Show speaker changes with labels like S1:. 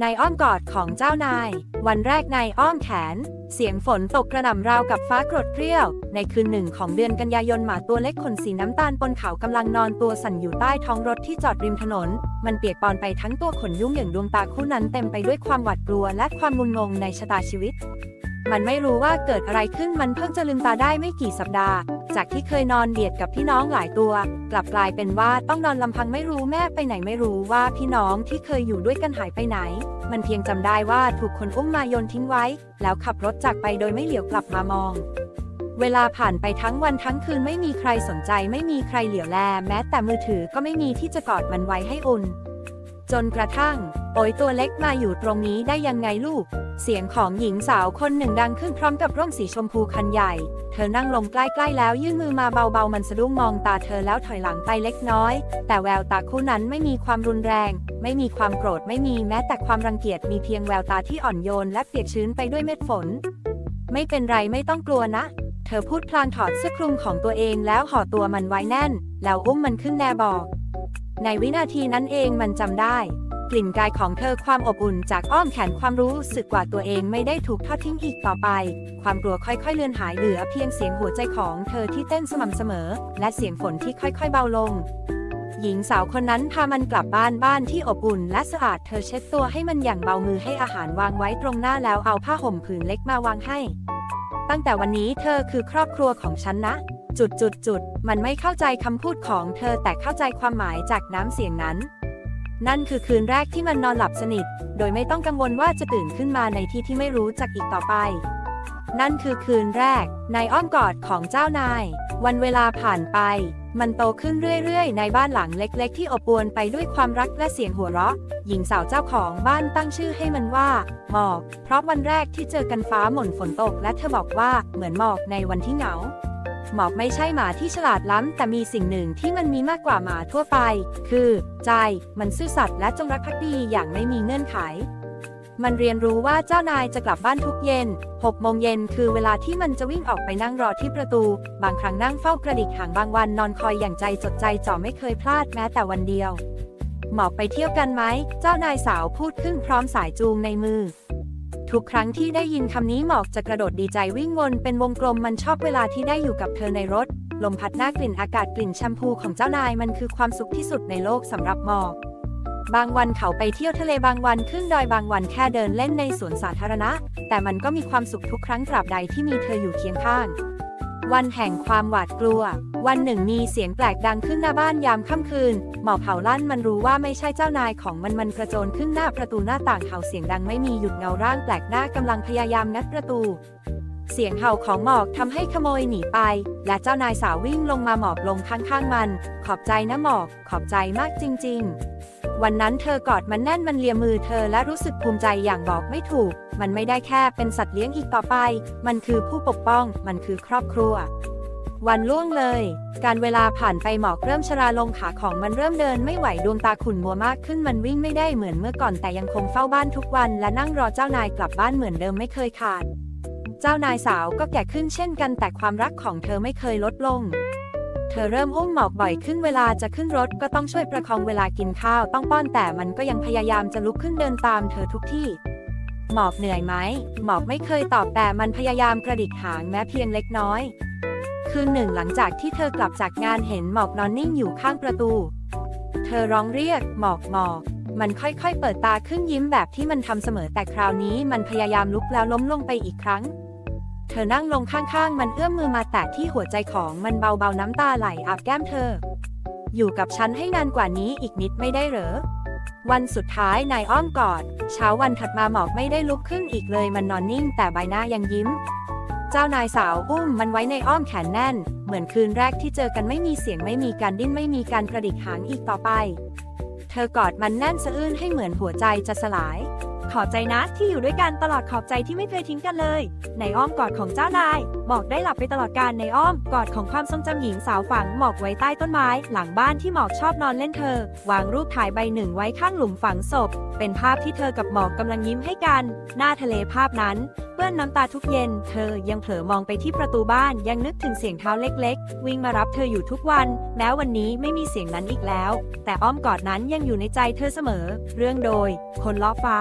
S1: ในอ้อมกอดของเจ้านาย วันแรกในอ้อมแขน เสียงฝนตกกระหน่ำราวกับฟ้ากรดเกรี้ยว ในคืนหนึ่งของเดือนกันยายนหมาตัวเล็กขนสีน้ำตาลปนขาวกำลังนอนตัวสั่นอยู่ใต้ท้องรถที่จอดริมถนน มันเปียกปอนไปทั้งตัวขนยุ่งอย่างดวงตาคู่นั้นเต็มไปด้วยความหวาดกลัวและความงุนงงในชะตาชีวิต มันไม่รู้ว่าเกิดอะไรขึ้นมันเพิ่งจะลืมตาได้ไม่กี่สัปดาห์ จากที่เคยนอนเบียดกับพี่น้องหลายตัว กลับกลายเป็นว่าต้องนอนลำพังไม่รู้แม่ไปไหนไม่รู้ว่าพี่น้องที่เคยอยู่ด้วยกันหายไปไหน มันเพียงจำได้ว่าถูกคนอุ้มมาโยนทิ้งไว้ แล้วขับรถจากไปโดยไม่เหลียวกลับมามอง เวลาผ่านไปทั้งวันทั้งคืนไม่มีใครสนใจ ไม่มีใครเหลียวแล แม้แต่มือถือก็ไม่มีที่จะกอดมันไว้ให้อุ่นจนกระทั่งโอยตัวเล็กมาอยู่ตรงนี้ได้ยังไงลูก เสียงของหญิงสาวคนหนึ่งดังขึ้นพร้อมกับร่มสีชมพูคันใหญ่ เธอนั่งลงใกล้ๆแล้วยื่นมือมาเบาๆ มันสะดุ้งมองตาเธอแล้วถอยหลังไปเล็กน้อย แต่แววตาคู่นั้นไม่มีความรุนแรง ไม่มีความโกรธไม่มีแม้แต่ความรังเกียจมีเพียงแววตาที่อ่อนโยนและเปียกชื้นไปด้วยเม็ดฝน ไม่เป็นไรไม่ต้องกลัวนะ เธอพูดพลางถอดเสื้อคลุมของตัวเองแล้วห่อตัวมันไว้แน่น แล้วอุ้มมันขึ้นแนบอก ในวินาทีนั้นเองมันจำได้ กลิ่นกายของเธอความอบอุ่นจากอ้อมแขนความรู้สึกกว่าตัวเองไม่ได้ถูกทอดทิ้งอีกต่อไป ความกลัวค่อยๆ เลือนหายเหลือเพียงเสียงหัวใจของเธอที่เต้นสม่ำเสมอ และเสียงฝนที่ค่อยๆ เบาลง หญิงสาวคนนั้นพามันกลับบ้านบ้านที่อบอุ่นและสะอาดเธอเช็ดตัวให้มันอย่างเบามือให้อาหารวางไว้ตรงหน้าแล้วเอาผ้าห่มผืนเล็กมาวางให้ ตั้งแต่วันนี้เธอคือครอบครัวของฉันนะ จุดจุดจุดมันไม่เข้าใจคำพูดของเธอแต่เข้าใจความหมายจากน้ำเสียงนั้น นั่นคือคืนแรกที่มันนอนหลับสนิท โดยไม่ต้องกังวลว่าจะตื่นขึ้นมาในที่ที่ไม่รู้จักอีกต่อไป นั่นคือคืนแรก ในอ้อมกอดของเจ้านาย วันเวลาผ่านไป มันโตขึ้นเรื่อยๆ ในบ้านหลังเล็ก ๆ ที่อบอวลไปด้วยความรักและเสียงหัวเราะ หญิงสาวเจ้าของบ้านตั้งชื่อให้มันว่า หมอก เพราะวันแรกที่เจอกันฟ้าหม่นฝนตก และเธอบอกว่าเหมือนหมอกในวันที่เหงา หมอกไม่ใช่หมาที่ฉลาดล้ำ แต่มีสิ่งหนึ่งที่มันมีมากกว่าหมาทั่วไป คือ ใจ มันซื่อสัตย์และจงรักภักดีอย่างไม่มีเงื่อนไข มันเรียนรู้ว่าเจ้านายจะกลับบ้านทุกเย็น6โมงเย็นคือเวลาที่มันจะวิ่งออกไปนั่งรอที่ประตู บางครั้งนั่งเฝ้ากระดิกหางบางวันนอนคอยอย่างใจจดใจจ่อไม่เคยพลาดแม้แต่วันเดียวหมอกไปเที่ยวกันไหม เจ้านายสาวพูดขึ้นพร้อมสายจูงในมือ ทุกครั้งที่ได้ยินคำนี้หมอกจะกระโดดดีใจวิ่งวนเป็นวงกลมมันชอบเวลาที่ได้อยู่กับเธอในรถ ลมพัดหน้ากลิ่นอากาศกลิ่นแชมพูของเจ้านายมันคือความสุขที่สุดในโลกสำหรับหมอก บางวันเขาไปเที่ยวทะเลบางวันขึ้นดอยบางวันแค่เดินเล่นในสวนสาธารณะ แต่มันก็มีความสุขทุกครั้งตราบใดที่มีเธออยู่เคียงข้าง วันแห่งความหวาดกลัว วันหนึ่งมีเสียงแปลกดังขึ้นหน้าบ้านยามค่ำคืน หมอเผาลั่นมันรู้ว่าไม่ใช่เจ้านายของมันมันกระโจนขึ้นหน้าประตูหน้าต่างเห่าเสียงดังไม่มีหยุดเงาร่างแปลกหน้ากำลังพยายามงัดประตู เสียงเห่าของหมอกทำให้ขโมยหนีไป และเจ้านายสาววิ่งลงมาหมอบลงข้างๆมัน ขอบใจนะหมอก ขอบใจมากจริง ๆ วันนั้นเธอกอดมันแน่นมันเลียมือเธอและรู้สึกภูมิใจอย่างบอกไม่ถูก มันไม่ได้แค่เป็นสัตว์เลี้ยงอีกต่อไป มันคือผู้ปกป้อง มันคือครอบครัว วันล่วงเลย การเวลาผ่านไปหมอกเริ่มชราลงขาของมันเริ่มเดินไม่ไหวดวงตาขุ่นมัวมากขึ้นมันวิ่งไม่ได้เหมือนเมื่อก่อนแต่ยังคงเฝ้าบ้านทุกวัน และนั่งรอเจ้านายกลับบ้านเหมือนเดิมไม่เคยขาด เจ้านายสาวก็แก่ขึ้นเช่นกันแต่ความรักของเธอไม่เคยลดลง เธอเริ่มอุ้มหมอกบ่อยขึ้นเวลาจะขึ้นรถก็ต้องช่วยประคองเวลากินข้าวต้องป้อนแต่มันก็ยังพยายามจะลุกขึ้นเดินตามเธอทุกที่หมอกเหนื่อยไหม หมอกไม่เคยตอบแต่มันพยายามกระดิกหางแม้เพียงเล็กน้อย คืนหนึ่งหลังจากที่เธอกลับจากงานเห็นหมอกนอนนิ่งอยู่ข้างประตู เธอร้องเรียกหมอกหมอก มันค่อยๆ เปิดตาขึ้นยิ้มแบบที่มันทำเสมอแต่คราวนี้มันพยายามลุกแล้วล้มลงไปอีกครั้ง เธอนั่งลงข้างๆ มันเอื้อมมือมาแตะที่หัวใจของมันเบาๆน้ำตาไหลอาบแก้มเธอ อยู่กับฉันให้นานกว่านี้อีกนิดไม่ได้เหรอ วันสุดท้ายนายอ้อมกอด เช้าวันถัดมาหมอกไม่ได้ลุกขึ้นอีกเลย มันนอนนิ่งแต่ใบหน้ายังยิ้ม เจ้านายสาวอุ้มมันไว้ในอ้อมแขนแน่น เหมือนคืนแรกที่เจอกันไม่มีเสียงไม่มีการดิ้นไม่มีการกระดิกหางอีกต่อไป เธอกอดมันแน่นสะอื้นให้เหมือนหัวใจจะสลาย
S2: ขอบใจนะที่อยู่ด้วยกันตลอดขอบใจที่ไม่เคยทิ้งกันเลย ในอ้อมกอดของเจ้านายหมอกได้หลับไปตลอดการในอ้อมกอดของความทรงจำหญิงสาวฝังหมอกไว้ใต้ต้นไม้ หลังบ้านที่หมอกชอบนอนเล่นเธอ วางรูปถ่ายใบหนึ่งไว้ข้างหลุมฝังศพ เป็นภาพที่เธอกับหมอกกำลังยิ้มให้กัน หน้าทะเลภาพนั้นเปื้อนน้ำตาทุกเย็น เธอยังเผลอมองไปที่ประตูบ้านยังนึกถึงเสียงเท้าเล็ก ๆ วิ่งมารับเธออยู่ทุกวัน แม้วันนี้ไม่มีเสียงนั้นอีกแล้ว แต่อ้อมกอดนั้นยังอยู่ในใจเธอเสมอ เรื่องโดย คนล้อฟ้า